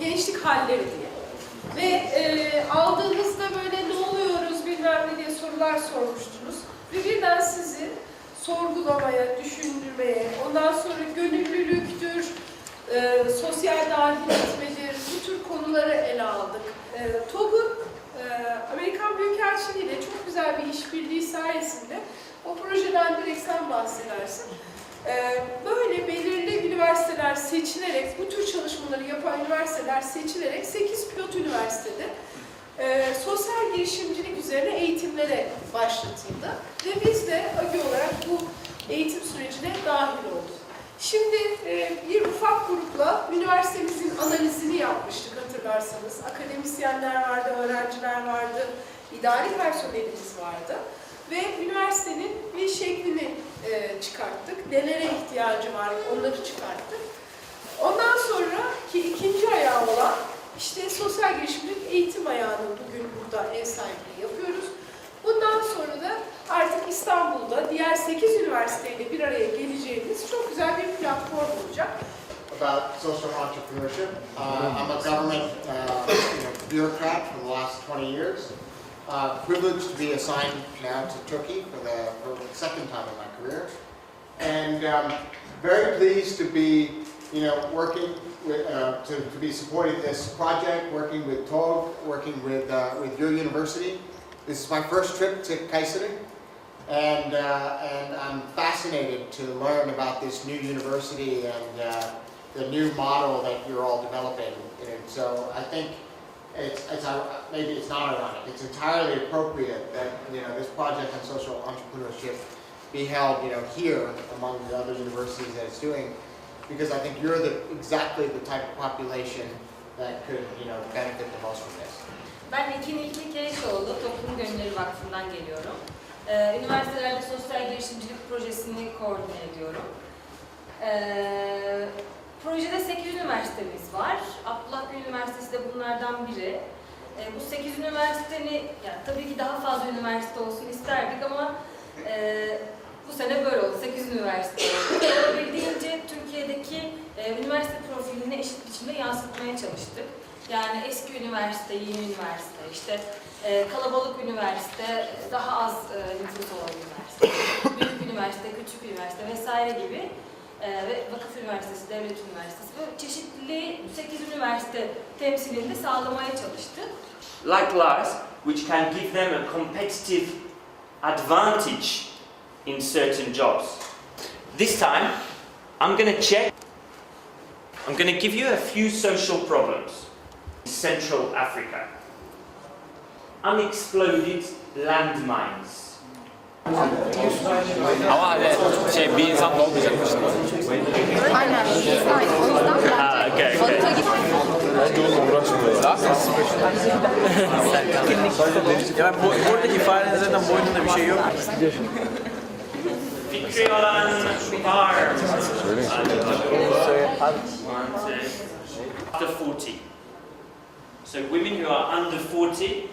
gençlik halleri diye. Ve e, aldığınızda böyle ne oluyoruz bilmem ne diye sorular sormuştunuz. Ve birden sizi sorgulamaya, düşündürmeye, ondan sonra gönüllülüktür, e, sosyal dahil etmedir, bu tür konuları ele aldık. E, TOG'un e, Amerikan Büyükelçiliği ile çok güzel bir işbirliği sayesinde o projeden direkt sen bahsedersin. E, böyle belirli üniversiteler seçilerek, bu tür çalışmaları yapan üniversiteler seçilerek 8 pilot üniversitede e, sosyal girişimcilik üzerine eğitimlere başlatıldı. Ve biz de AGI olarak bu eğitim sürecine dahil olduk. Şimdi e, bir ufak grupla üniversitemizin analizini yapmıştık hatırlarsanız. Akademisyenler vardı, öğrenciler vardı, idari personelimiz vardı. Ve üniversitenin bir şeklini e, çıkarttık. Nelere ihtiyacı var onları çıkarttık. Ondan sonra ki ikinci ayağı olan işte sosyal girişimcilik eğitim ayağını bugün burada ev sahipliği yapıyoruz. Bundan sonra da artık İstanbul'da diğer 8 üniversiteyle bir araya geleceğimiz çok güzel bir platform olacak. about social entrepreneurship. Uh, I'm a government uh, you know, bureaucrat for the last 20 years. Uh, privileged to be assigned now to Turkey for the, for the second time in my career. And um, very pleased to be, you know, working with, uh, to, to be supporting this project, working with TOG, working with, uh, with your university. This is my first trip to Kayseri. And, uh, and I'm fascinated to learn about this new university and uh, the new model that you're all developing. And so I think it's, it's ir- maybe it's not ironic. It's entirely appropriate that you know this project on social entrepreneurship be held you know here among the other universities that it's doing, because I think you're the exactly the type of population that could you know benefit the most from this. Ben Ekin İlki Keyşoğlu, Toplum Gönülleri Vakfı'ndan geliyorum. Ee, üniversitelerde sosyal girişimcilik projesini koordine ediyorum. Ee, projede 8 üniversitemiz var. Üniversitesi de bunlardan biri. Ee, bu 8 üniversiteni, yani tabii ki daha fazla üniversite olsun isterdik ama e, bu sene böyle oldu. 8 üniversite. Olabildiğince Türkiye'deki e, üniversite profilini eşit biçimde yansıtmaya çalıştık. Yani eski üniversite, yeni üniversite, işte e, kalabalık üniversite, daha az e, nüfus olan üniversite, büyük üniversite, küçük üniversite vesaire gibi e, ve vakıf üniversitesi, devlet üniversitesi böyle çeşitli 8 üniversite temsilini de sağlamaya çalıştık. like Lars, which can give them a competitive advantage in certain jobs. This time, I'm going to check. I'm going to give you a few social problems in Central Africa. Unexploded landmines. Ama hani şey bir insan olmayacakmış. Aynen. O yüzden Ah, okay, okay. bu, zaten boynunda bir şey yok. Farms. One, two. After 40. So women who are under 40